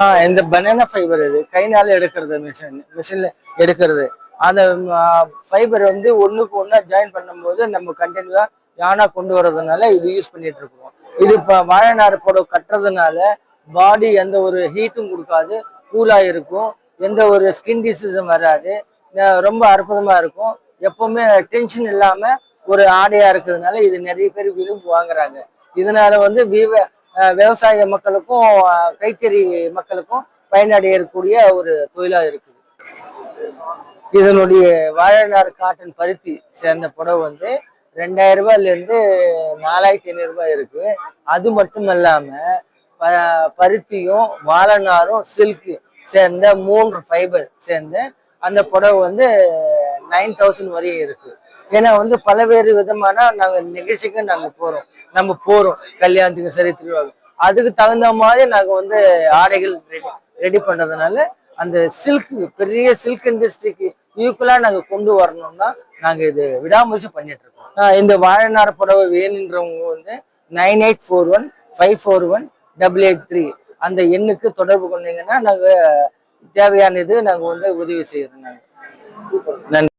ஆ இந்த banana fibre இது. கைனால எடுக்கிறது மிஷின் மிஷின்ல எடுக்கிறது. அந்த ஃபைபர் வந்து ஒண்ணுக்கு ஒன்னா ஜாயின் பண்ணும்போது நம்ம கண்டினியூவா யானா கொண்டு வர்றதுனால இது யூஸ் பண்ணிட்டு இருக்கோம் இது இப்போ வாழை நார் புடவை கட்டுறதுனால பாடி எந்த ஒரு ஹீட்டும் கொடுக்காது கூலாக இருக்கும். எந்த ஒரு ஸ்கின் டிசீஸும் வராது. ரொம்ப அற்புதமாக இருக்கும். எப்பவுமே டென்ஷன் இல்லாமல் ஒரு ஆடையாக இருக்கிறதுனால இது நிறைய பேர் விரும்பி வாங்குறாங்க. இதனால வந்து விவ- விவசாய மக்களுக்கும் கைத்தறி மக்களுக்கும் பயனடையக்கூடிய ஒரு தொழிலாக இருக்குது. இதனுடைய வாழைநார் காட்டன் பருத்தி சேர்ந்த புடவை வந்து ரெண்டாயிரம் ரூபாயிலேருந்து நாலாயிரத்தி ஐநூறு ரூபாய் இருக்கு. அது மட்டும் இல்லாமல் ப- பருத்தியும் வாழைநாரும் சில்க்கு சேர்ந்த மூன்று ஃபைபர் சேர்ந்த அந்த புடவை வந்து நைன் தௌசண்ட் வரையும் இருக்குது ஏன்னா வந்து பல்வேறு விதமான நாங்கள் நிகழ்ச்சிக்கு நாங்கள் போகிறோம் நம்ம போகிறோம் கல்யாணத்துக்கு சரி திருவிழா அதுக்கு தகுந்த மாதிரி நாங்கள் வந்து ஆடைகள் ரெடி ரெடி பண்ணதுனால அந்த சில்க்கு பெரிய சில்க் இண்டஸ்ட்ரிக்கு ஈக்குவலாக நாங்கள் கொண்டு வரணும்னா நாங்கள் இது விடாமுயற்சி பண்ணிட்டு இருக்கோம். இந்த வாழைநாடு புடவை வேணுன்றவங்க வந்து nine eight four one five four one double eight three அந்த எண்ணுக்கு தொடர்பு கொண்டீங்கன்னா நாங்கள் தேவையான இது வந்து உதவி செய்கிறோம் நாங்கள் நன்றி.